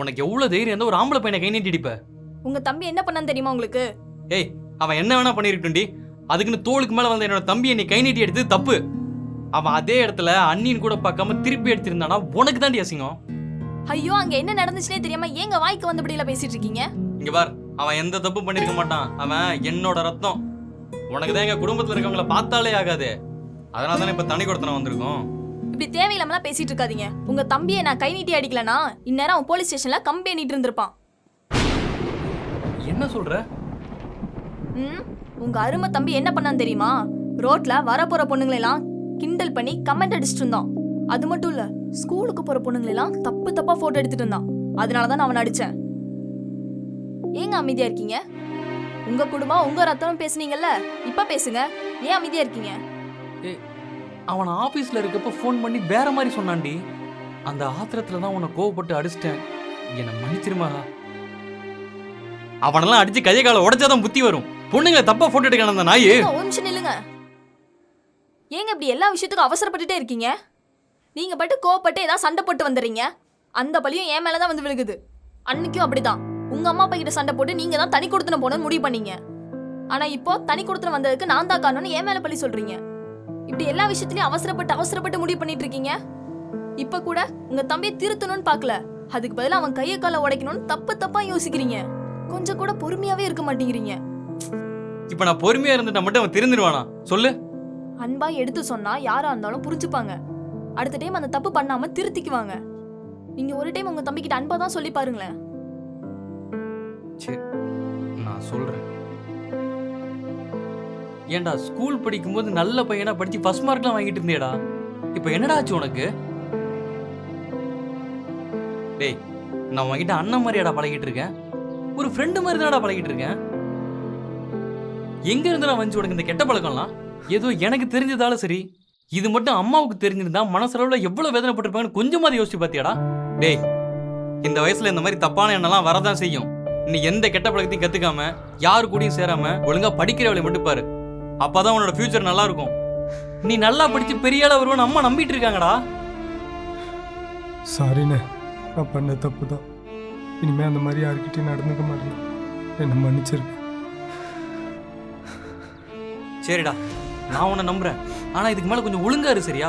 உனக்கு எவ்வளவு தைரியம் இருந்தா ஒரு ஆம்பளை பையனை கை நீட்டி அடிப்ப உங்க தம்பி என்ன பண்ணான்னு தெரியுமா உங்களுக்கு? ஏய் அவன் என்ன வேணா பண்ணிருக்கட்டும்டி. அதுக்குன்னு தோளுக்கு மேல வந்த என்னோட தம்பியை நீ கை நீட்டி எடுத்தது தப்பு. அவன் அதே இடத்துல அண்ணின்னு கூட பார்க்காம திருப்பி எடுத்திருந்தானா? உனக்கு தாண்டி அசிங்கம். ஐயோ அங்க என்ன நடந்துச்சுனே தெரியாம ஏங்க வாய்க்கு வந்தபடியில பேசிட்டு இருக்கீங்க? இங்க பார் அவன் எந்த தப்பு பண்ணிருக்க மாட்டான். அவன் என்னோட ரத்தம். உனக்கு தான் எங்க குடும்பத்துல இருக்கவங்கள பார்த்தாலே ஆகாது. அதனால தானே இப்ப தனி கொடுத்தன வந்திருக்கோம். இப்படி தேவையில்லாமலாம் பேசிட்டு இருக்காதீங்க உங்க தம்பியை நான் கை நீட்டி அடிக்கலனா இந்நேரம் அவன் போலீஸ் ஸ்டேஷன்ல கம்பி எண்ணிட்டு இருந்திருப்பான். என்ன சொல்ற? ம் உங்க அருமை தம்பி என்ன பண்ணான்னு தெரியுமா? ரோட்ல வரப்போற பொண்ணுங்களை எல்லாம் கிண்டல் பண்ணி கமெண்ட் அடிச்சிட்டு இருந்தான் அது மட்டும் இல்ல ஸ்கூலுக்கு போற பொண்ணுங்களை எல்லாம் தப்பு தப்பா போட்டோ எடுத்துட்டு இருந்தான். அதனால தான் நான் அவனை அடிச்சேன். ஏங்க அமைதியா இருக்கீங்க? உங்க குடும்பம் உங்க ரத்தம் பேசுனீங்கல்ல இப்ப பேசுங்க. ஏன் அமைதியா இருக்கீங்க? அவன் ஆஃபீஸில் இருக்கப்ப ஃபோன் பண்ணி வேற மாதிரி சொன்னான்டி. அந்த ஆத்திரத்தில் தான் உன்னை கோவப்பட்டு அடிச்சிட்டேன். என்னை மன்னிச்சிருமா? அவனெல்லாம் அடிச்சு கையை காலை உடைச்சாதான் புத்தி வரும். பொண்ணுங்களை தப்பா போட்டு எடுக்கணும் அந்த நாய். ஒரு நிமிஷம் நில்லுங்க. ஏங்க இப்படி எல்லா விஷயத்துக்கும் அவசரப்பட்டுட்டே இருக்கீங்க? நீங்க பட்டு கோவப்பட்டு ஏதாவது சண்டை போட்டு வந்துடுறீங்க? அந்த பழியும் என் மேல தான் வந்து விழுகுது. அன்னைக்கும் அப்படிதான். உங்க அம்மா அப்பா கிட்ட சண்டை போட்டு நீங்க தான் தனி கொடுத்துன போனன்னு முடிவு பண்ணீங்க. ஆனா இப்போ தனி கொடுத்துன வந்ததுக்கு நான் தான் காரணம்னு என் மேல பழி சொல்றீங்க. இப்படி எல்லா விஷயத்திலயும் அவசரப்பட்டு அவசரப்பட்டு முடிவு பண்ணிட்டு இருக்கீங்க? இப்ப கூட உங்க தம்பியை திருத்தணும்னு பார்க்கல. அதுக்கு பதிலா அவன் கையை காலை உடைக்கணும்னு தப்பு தப்பா யோசிக்கிறீங்க. கொஞ்சம் கூட பொறுமையாவே இருக்க மாட்டேங்கிறீங்க. இப்ப நான் பொறுமையா இருந்துட்டா மட்டும் அவன் திருந்துருவானா சொல்லு. அன்பா எடுத்து சொன்னா யாரா இருந்தாலும் புரிஞ்சுப்பாங்க. அடுத்த டைம் அந்த தப்பு பண்ணாம திருத்திக்குவாங்க. நீங்க ஒரு டைம் உங்க தம்பிக்கிட்ட அன்பா தான் சொல்லி பாருங்களேன். சரி நான் சொல்றேன். ஏன்டா ஸ்கூல் படிக்கும்போது நல்ல பையனா படிச்சு ஃபர்ஸ்ட் மார்க்லாம் வாங்கிட்டு இருந்தேடா. இப்போ என்னடா ஆச்சு உனக்கு? டேய் நான் உங்ககிட்ட அண்ணன் மாதிரியாடா பழகிட்டு இருக்கேன். ஒரு ஃப்ரெண்டு மாதிரி தானடா பழகிட்டு இருக்கேன். எங்க இருந்து நான் வந்து உனக்கு இந்த கெட்ட பழக்கம்லாம்? ஏதோ எனக்கு தெரிஞ்சதால சரி. இது மட்டும் அம்மாவுக்கு தெரிஞ்சிருந்தா மனசளவுல எவ்வளவு வேதனைப்பட்டிருப்பாங்கன்னு கொஞ்சமாவது யோசிச்சு பார்த்தியாடா டேய் இந்த வயசுல இந்த மாதிரி தப்பான எண்ணெல்லாம் வரதான் செய்யும். நீ எந்த கெட்ட பழக்கத்தையும் கத்துக்காம யாரு கூடயும் சேராம ஒழுங்கா படிக்கிற வேலையை மட்டும் பாரு. அப்பதான் உன்னோட ஃபியூச்சர் நல்லா இருக்கும் நீ நல்லா படிச்சு பெரிய ஆளா வருவன்னு அம்மா நம்பிட்டு இருக்காங்கடா. சாரிண்ணே நான் பண்ண தப்பு தான் இனிமேல் அந்த மாதிரி யாருக்கிட்டையும் நடந்துக்க மாட்டேன் என்னை மன்னிச்சிருக்கேன் சரிடா நான் உன்னை நம்புறேன். ஆனா இதுக்கு மேல கொஞ்சம் ஒழுங்கா இரு சரியா?